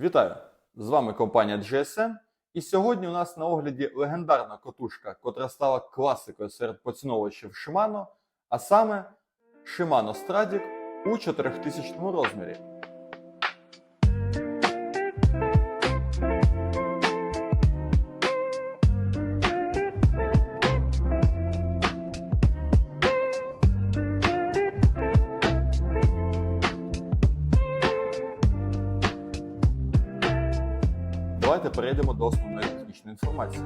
Вітаю! З вами компанія GSM. І сьогодні у нас на огляді легендарна котушка, котра стала класикою серед поціновувачів Shimano, а саме Shimano Stradic у 4000 розмірі. Давайте перейдемо до основної технічної інформації.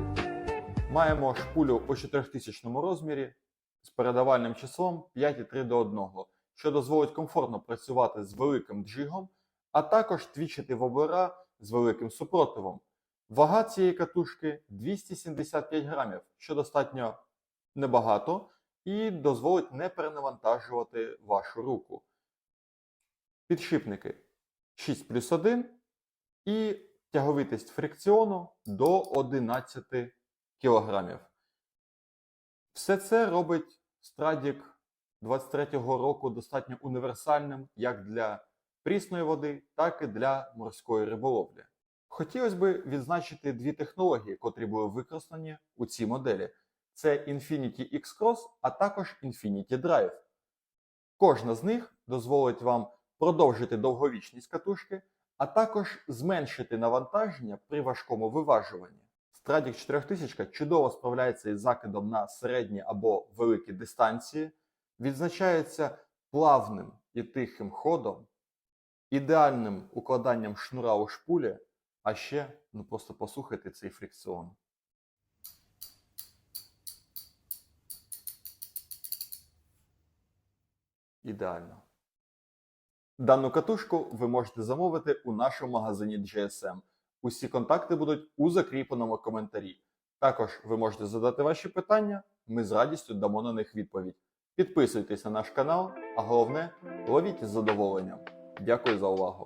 Маємо шпулю у 4000 розмірі з передавальним числом 5,3 до 1, що дозволить комфортно працювати з великим джигом, а також твічити воблера з великим супротивом. Вага цієї катушки 275 грамів, що достатньо небагато, і дозволить не перенавантажувати вашу руку. Підшипники 6 плюс 1 і тяговитість фрикціону до 11 кг. Все це робить Stradік 23-го року достатньо універсальним як для прісної води, так і для морської риболовлі. Хотілося б відзначити дві технології, котрі були використані у цій моделі: це Infinity X-Cross, а також Infinity Drive. Кожна з них дозволить вам продовжити довговічність катушки, а також зменшити навантаження при важкому виважуванні. Stradік 4000 чудово справляється із закидом на середні або великі дистанції, відзначається плавним і тихим ходом, ідеальним укладанням шнура у шпулі, а ще ну просто послухайте цей фрикціон. Ідеально. Дану катушку ви можете замовити у нашому магазині GSM. Усі контакти будуть у закріпленому коментарі. Також ви можете задати ваші питання, ми з радістю дамо на них відповідь. Підписуйтесь на наш канал, а головне, ловіть задоволення. Дякую за увагу!